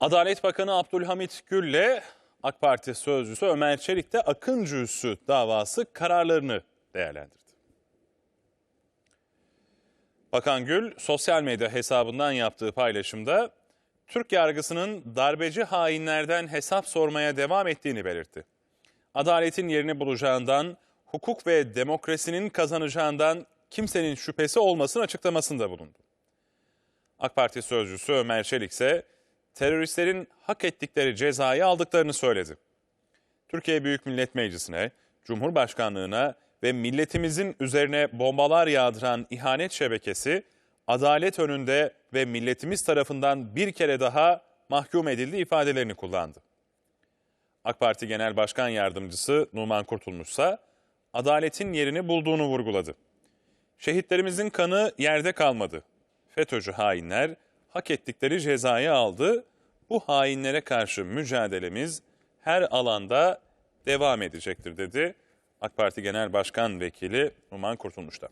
Adalet Bakanı Abdülhamit Gül'le AK Parti sözcüsü Ömer Çelik de Akıncı Üssü davası kararlarını değerlendirdi. Bakan Gül sosyal medya hesabından yaptığı paylaşımda Türk yargısının darbeci hainlerden hesap sormaya devam ettiğini belirtti. Adaletin yerini bulacağından, hukuk ve demokrasinin kazanacağından kimsenin şüphesi olmasın açıklamasında bulundu. AK Parti sözcüsü Ömer Çelik ise teröristlerin hak ettikleri cezayı aldıklarını söyledi. Türkiye Büyük Millet Meclisi'ne, Cumhurbaşkanlığına ve milletimizin üzerine bombalar yağdıran ihanet şebekesi adalet önünde ve milletimiz tarafından bir kere daha mahkum edildi ifadelerini kullandı. AK Parti Genel Başkan Yardımcısı Numan Kurtulmuş ise adaletin yerini bulduğunu vurguladı. Şehitlerimizin kanı yerde kalmadı. FETÖ'cü hainler hak ettikleri cezayı aldı. Bu hainlere karşı mücadelemiz her alanda devam edecektir dedi. AK Parti Genel Başkan Vekili Numan Kurtulmuş da.